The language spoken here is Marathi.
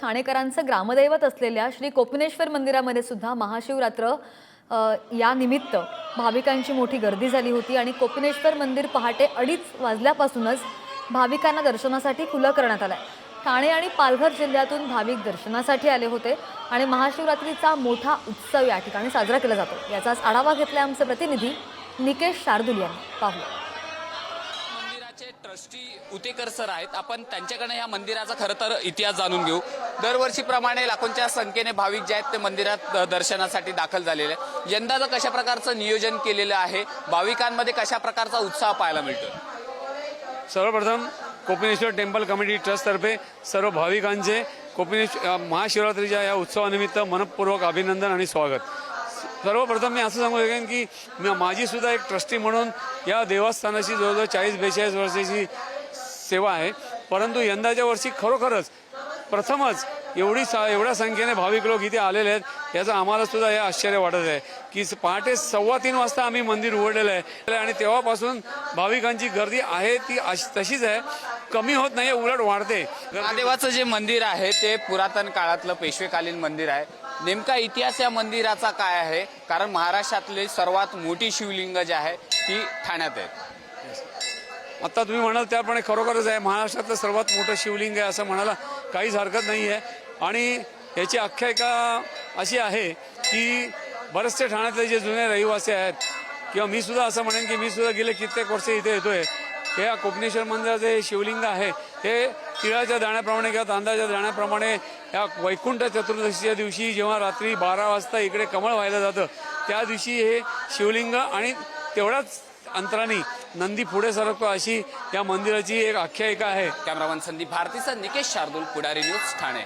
ठाणेकरांचं ग्रामदैवत असलेल्या श्री कोपिनेश्वर मंदिरामध्ये सुद्धा महाशिवरात्र यानिमित्त या निमित्त भाविकांची मोठी गर्दी झाली होती आणि कोपिनेश्वर मंदिर पहाटे अडीच वाजल्यापासूनच भाविकांना दर्शनासाठी खुलं करण्यात आलं आहे ठाणे आणि पालघर जिल्ह्यातून भाविक दर्शनासाठी आले होते आणि महाशिवरात्रीचा मोठा उत्सव या ठिकाणी साजरा केला जातो. याचाच आढावा घेतला आमचे प्रतिनिधी निकेश शार्दुल यांनी. पाहूया. ट्रस्टी उतेकर सर आहेत. आपण त्यांच्याकडनं या मंदिराचा खरं तर इतिहास जाणून घेऊ. दरवर्षीप्रमाणे लाखोंच्या संख्येने भाविक जे आहेत ते मंदिरात दर्शनासाठी दाखल झालेले आहेत. यंदाचं कशा प्रकारचं नियोजन केलेलं आहे भाविकांमध्ये कशा प्रकारचा उत्साह पाहायला मिळतो सर्वप्रथम कोपिनेश्वर टेम्पल कमिटी ट्रस्टतर्फे सर्व भाविकांचे कोपिनेश्वर महाशिवरात्रीच्या या उत्सवानिमित्त मनपूर्वक अभिनंदन आणि स्वागत. सर्वप्रथम मी असं सांगू शकेन की मी- माझी सुद्धा एक ट्रस्टी म्हणून या देवस्थानाची जवळजवळ चाळीस बेचाळीस वर्षाची सेवा आहे. परंतु यंदाच्या वर्षी खरोखरच प्रथमच एवढी सा एवढ्या संख्येने भाविक लोक इथे आलेले आहेत. याचं आम्हाला सुद्धा हे आश्चर्य वाटत आहे की पहाटे सव्वा तीन वाजता आम्ही मंदिर उघडलेलं आहे. आणि तेव्हापासून भाविकांची गर्दी आहे ती अश- तशीच आहे. कमी होत नाही उलट वाढते. महादेवाचं जे मंदिर आहे ते पुरातन काळातलं पेशवेकालीन मंदिर आहे. नेमका इतिहास या मंदिराचा काय आहे? कारण महाराष्ट्रातली सर्वात मोठी शिवलिंग जी आहे ती ठाण्यात आहे. आता तुम्ही म्हणाल त्याप्रमाणे खरोखरच आहे. महाराष्ट्रातलं सर्वात मोठं शिवलिंग आहे असं म्हणायला काहीच हरकत नाही आहे. आणि याची आख्यायिका अशी आहे की बरेचसे ठाण्यातले जे जुने रहिवासी आहेत किंवा मी सुद्धा असं म्हणेन की मी सुद्धा गेले कित्येक वर्ष इथे येतोय. हे या कोपनेश्वर मंदिराचं हे शिवलिंग आहे. हे तिळाच्या दाण्याप्रमाणे किंवा तांदळाच्या दाण्याप्रमाणे या वैकुंठ चतुर्दशीच्या दिवशी जेव्हा रात्री बारा वाजता इकडे कमळ व्हायला जातं त्या दिवशी हे शिवलिंग आणि तेवढ्याच अंतरानी नंदी पुढे सरकतो अशी या मंदिराची एक आख्यायिका आहे. कॅमेरामन संदीप भारतीचा निकेश शार्दूल पुढारी न्यूज ठाणे.